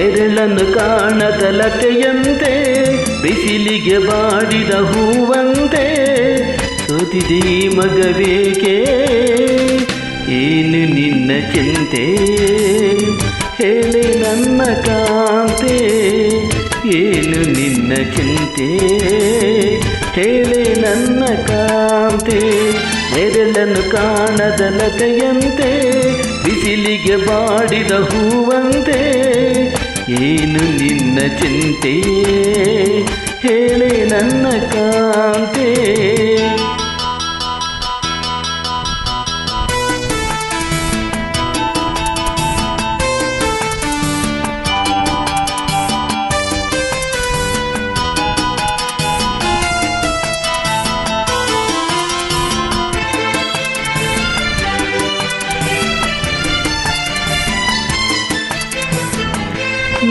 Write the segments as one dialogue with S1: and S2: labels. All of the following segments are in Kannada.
S1: ನೆರಳನ್ನು ಕಾಣದ ಲತೆಯಂತೆ, ಬಿಸಿಲಿಗೆ ಬಾಡಿದ ಹೂವಂತೆ, ಸುತಿದಿ ಮಗಬೇಕೆ ಏನು ನಿನ್ನ ಚಿಂತೆ? ಹೇಳಿ ನನ್ನ ಕಾಂತೆ, ಏನು ನಿನ್ನ ಚಿಂತೆ? ಹೇಳಿ ನನ್ನ ಕಾಂತೆ, ನೆರಳನ್ನು ಕಾಣದ ಲತೆಯಂತೆ, ಬಿಸಿಲಿಗೆ ಬಾಡಿದ ಹೂವಂತೆ ಏನು ನಿನ್ನ ಚಿಂತೆ? ಹೇಳಿ ನನ್ನ ಕಾಂತೆ.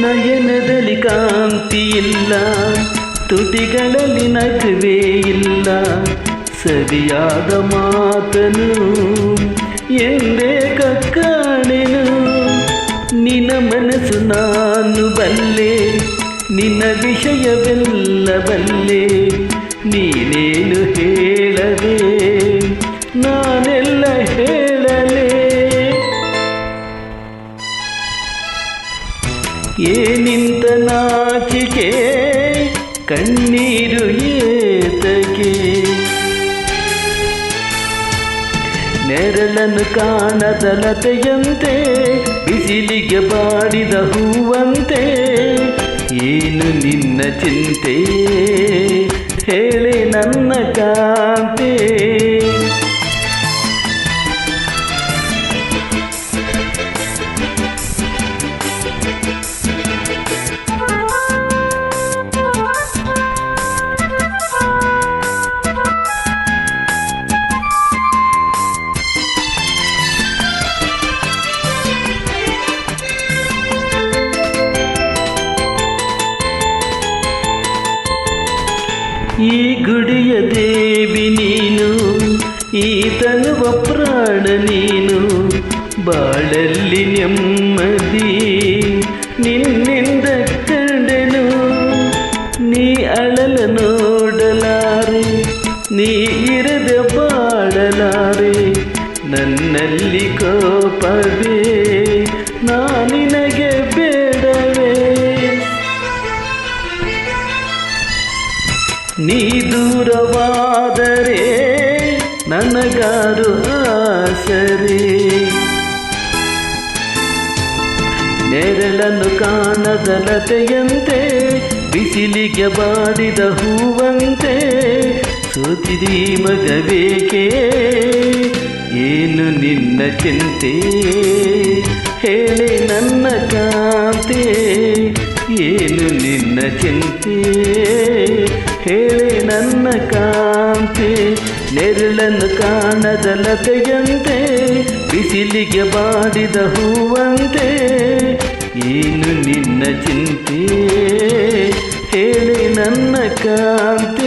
S1: ನಯನದಲ್ಲಿ ಕಾಂತಿ ಇಲ್ಲ ತುಟಿಗಳಲ್ಲಿ ನಗುವೇ ಇಲ್ಲ. ಸರಿಯಾದ ಮಾತನು ಎಂದೇ ಕಕ್ಕಾಣೆನು. ನಿನ್ನ ಮನಸ್ಸು ನಾನು ಬಲ್ಲೆ, ನಿನ್ನ ವಿಷಯವೆಲ್ಲ ಬಲ್ಲೆ, ನೀನೇನು ಹೇಳದೆ? ಏನಿಂತ ನಾಚಿಕೆ ಕಣ್ಣೀರು ಏತಕೆ? ನೆರಳನ್ನು ಕಾಣದ ಲತೆಯಂತೆ, ಬಿಸಿಲಿಗೆ ಬಾಡಿದ ಹೂವಂತೆ, ಏನು ನಿನ್ನ ಚಿಂತೆ? ಹೇಳಿ ನನ್ನ ಕಾಂತೆ ಈ ಗುಡಿಯ ದೇವಿ ನೀನು ಈ ತನುವ ಪ್ರಾಣ ನೀನು ಬಾಳಲ್ಲಿ ನೆಮ್ಮದಿ ನಿನ್ನಿಂದ ಕಂಡೆನು ನೀ ಅಳಲ ನೋಡಲಾರೆ ನೀ ಇರದ ಬಾಡಲಾರೆ ನನ್ನಲ್ಲಿ ಕೋಪವೇ ನೀ ದೂರವಾದರೆ ನನಗಾರು ಆಸರೆ. ನೆರಳನ್ನು ಕಾಣದ ಲತೆಯಂತೆ, ಬಿಸಿಲಿಗೆ ಬಾಡಿದ ಹೂವಂತೆ, ಸೂತಿದಿ ಮಗಬೇಕೆ ಏನು ನಿನ್ನ ಚಿಂತೆ? ಹೇಳಿ ನನ್ನ ಕಾಂತೆ ಏನು ಚಿಂತೆ, ಹೇಳಿ ನನ್ನ ಕಾಂತಿ, ನೆರಳನ್ನು ಕಾಣದ ಲತೆಯಂತೆ, ಬಿಸಿಲಿಗೆ ಬಾಡಿದ ಹೂವಂತೆ, ಏನು ನಿನ್ನ ಚಿಂತೆ, ಹೇಳಿ ನನ್ನ ಕಾಂತೆ.